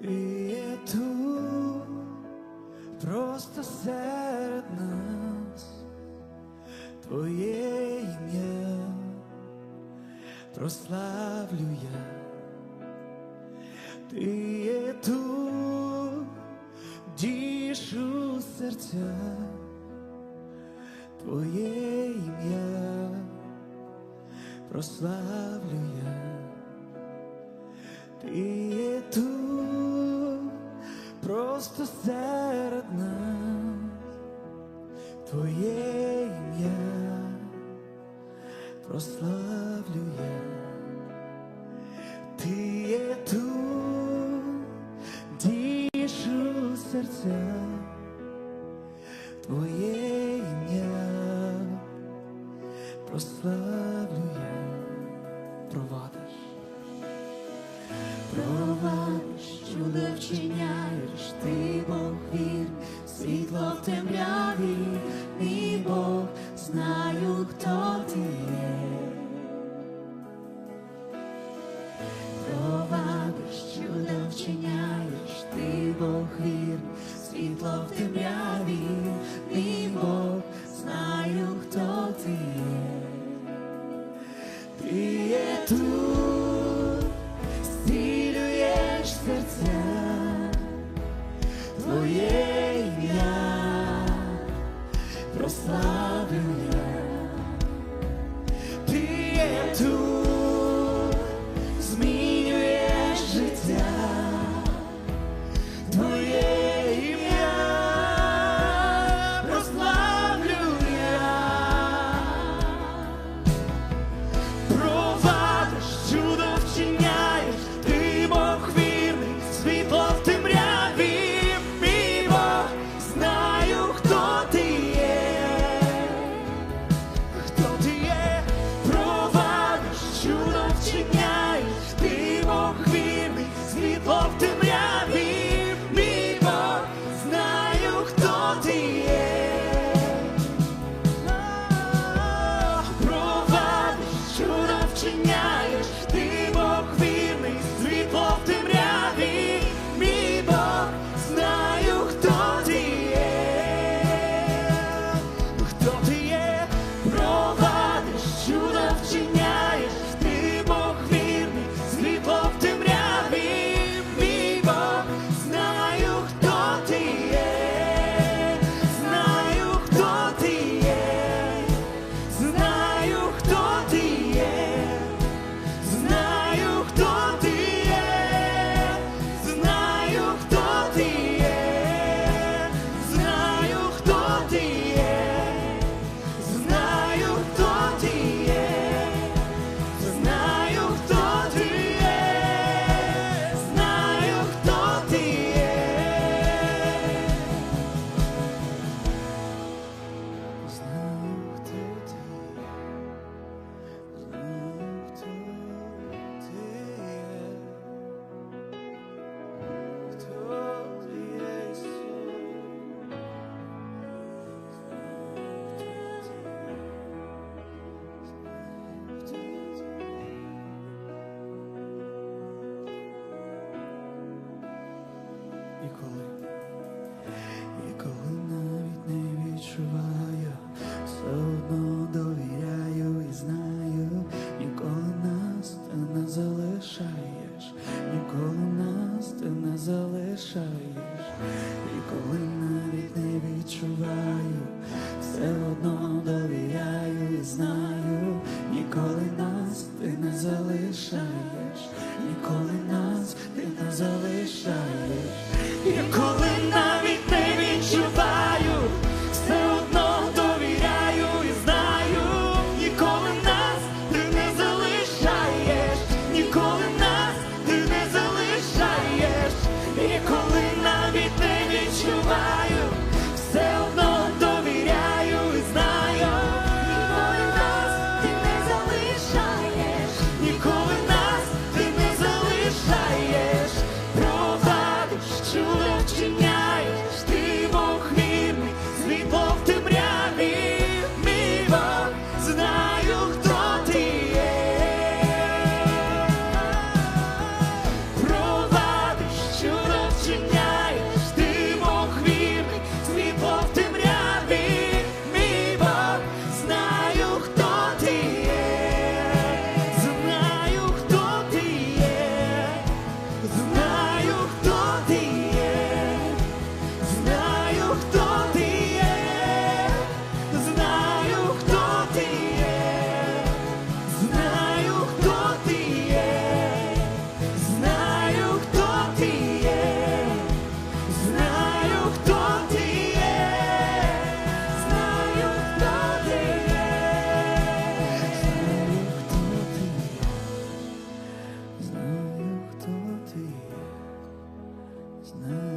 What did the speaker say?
Ти є тут, просто серед нас, Твоє ім'я прославлю я, ти є тут, дішу серця, Твоє ім'я прославлю я. Прославлю я, ти є тут, дішу серця, твоє ім'я прославлю. through. коли нас ти не залишаєш, і коли навіть не відчуваю, все одно довіряю і знаю, ніколи нас ти не залишаєш, ніколи нас ти не залишаєш, ніколи. watching It's not